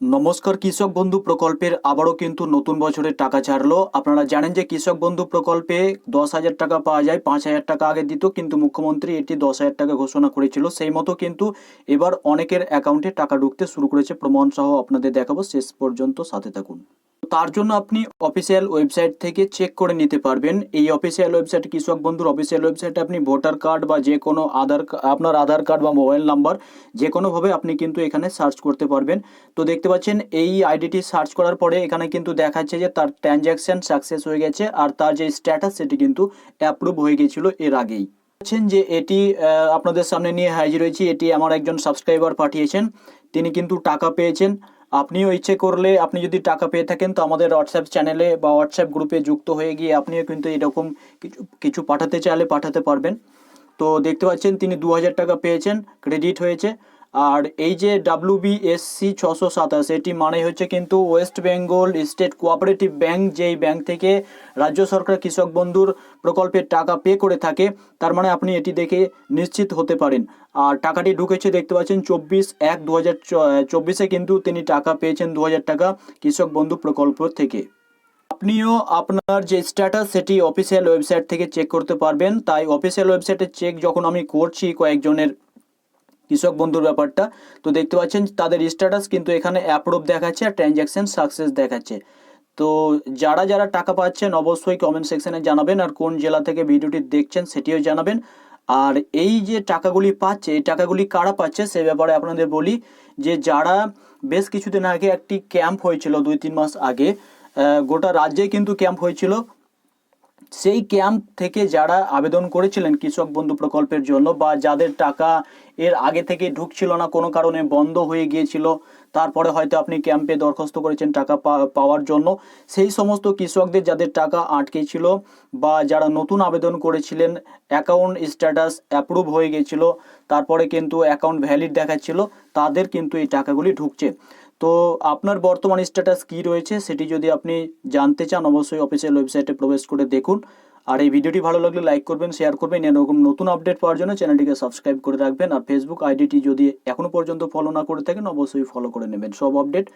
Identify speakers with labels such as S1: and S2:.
S1: নমস্কার কৃষক বন্ধু প্রকল্পের আবারও কিন্তু নতুন বছরের টাকা ছাড়লো। আপনারা জানেন যে কৃষক বন্ধু প্রকল্পে দশ হাজার টাকা পাওয়া যায়, পাঁচ হাজার টাকা আগে দিত, কিন্তু মুখ্যমন্ত্রী এটি দশ হাজার টাকা ঘোষণা করেছিল। সেই মতো কিন্তু এবার অনেকের অ্যাকাউন্টে টাকা ঢুকতে শুরু করেছে। প্রমাণ সহ আপনাদের দেখাবো। শেষ পর্যন্ত সাথে থাকুন। তার জন্য আপনি অফিসিয়াল ওয়েবসাইট থেকে চেক করে নিতে পারবেন। এই অফিসিয়াল ওয়েবসাইট কৃষক বন্ধুর অফিসিয়াল ওয়েবসাইটে আপনি ভোটার কার্ড বা যে কোনো আধার আপনার আধার কার্ড বা মোবাইল নাম্বার যে কোনোভাবে আপনি কিন্তু এখানে সার্চ করতে পারবেন। তো দেখতে পাচ্ছেন, এই আইডিটি সার্চ করার পরে এখানে কিন্তু দেখাচ্ছে যে তার ট্রানজ্যাকশন সাকসেস হয়ে গেছে আর তার যে স্ট্যাটাস সেটি কিন্তু অ্যাপ্রুভ হয়ে গেছিল এর আগেই। বলছেন যে এটি আপনাদের সামনে নিয়ে হাজির হয়েছি। এটি আমার একজন সাবস্ক্রাইবার পাঠিয়েছেন। তিনি কিন্তু টাকা পেয়েছেন। আপনিও ইচ্ছে করলে আপনি যদি টাকা পেয়ে থাকেন, তো আমাদের হোয়াটসঅ্যাপ চ্যানেলে বা হোয়াটসঅ্যাপ গ্রুপে যুক্ত হয়ে গিয়ে আপনিও কিন্তু এরকম কিছু কিছু পাঠাতে চাইলে পাঠাতে পারবেন। তো দেখতে পাচ্ছেন, তিনি দু হাজার টাকা পেয়েছেন ক্রেডিট হয়েছে। আর এই যে ডাব্লিউ বিএসসি ছশো সাতাশ, এটি মানে হচ্ছে কিন্তু West Bengal state cooperative bank যেই ব্যাংক থেকে রাজ্য সরকার কৃষক বন্ধুর প্রকল্পের টাকা পে করে থাকে, তার মানে আপনি এটি দেখে নিশ্চিত হতে পারেন। আর টাকাটি ঢুকেছে দেখতে পাচ্ছেন চব্বিশ এক দু হাজার চব্বিশে কিন্তু তিনি টাকা পেয়েছেন দু হাজার টাকা কৃষক বন্ধু প্রকল্প থেকে। আপনিও আপনার যে স্ট্যাটাস সেটি অফিসিয়াল ওয়েবসাইট থেকে চেক করতে পারবেন। তাই অফিসিয়াল ওয়েবসাইটে চেক যখন আমি করছি কয়েকজনের কৃষক বন্ধুর ব্যাপারটা। তো দেখতে পাচ্ছেন তাদের স্ট্যাটাস কিন্তু এখানে অ্যাপ্রুভ দেখাচ্ছে আর ট্রানজ্যাকশন সাকসেস দেখাচ্ছে। তো যারা যারা টাকা পাচ্ছেন অবশ্যই কমেন্ট সেকশনে জানাবেন আর কোন জেলা থেকে ভিডিওটি দেখছেন সেটিও জানাবেন। আর এই যে টাকাগুলি পাচ্ছে, এই টাকাগুলি কারা পাচ্ছে সে ব্যাপারে আপনাদের বলি যে যারা বেশ কিছুদিন আগে একটি ক্যাম্প হয়েছিল দুই, তিন মাস আগে গোটা রাজ্যে কিন্তু ক্যাম্প হয়েছিল। সেই ক্যাম্প থেকে যারা আবেদন করেছিলেন কৃষক বন্ধু প্রকল্পের জন্য বা যাদের টাকা এর আগে থেকে ঢুকছিল না, কোনো কারণে বন্ধ হয়ে গিয়েছিল, তারপরে হয়তো আপনি ক্যাম্পে দরখাস্ত করেছেন টাকা পাওয়ার জন্য, সেই সমস্ত কৃষকদের যাদের টাকা আটকে ছিল বা যারা নতুন আবেদন করেছিলেন অ্যাকাউন্ট স্ট্যাটাস অ্যাপ্রুভ হয়ে গিয়েছিল, তারপরে কিন্তু অ্যাকাউন্ট ভ্যালিড দেখাচ্ছিল, তাদের কিন্তু এই টাকাগুলি ঢুকছে। তো আপনার বর্তমান স্ট্যাটাস কি রয়েছে সেটি যদি আপনি জানতে চান, অবশ্যই অফিসিয়াল ওয়েবসাইটে প্রবেশ করে দেখুন। আর এই ভিডিওটি ভালো লাগলে লাইক করবেন শেয়ার করবেন, এরকম নতুন আপডেট পাওয়ার জন্য চ্যানেলটিকে সাবস্ক্রাইব করে রাখবেন। আর ফেসবুক আইডিটি যদি এখনও পর্যন্ত ফলো না করে থাকেন, অবশ্যই ফলো করে নেবেন। সব আপডেট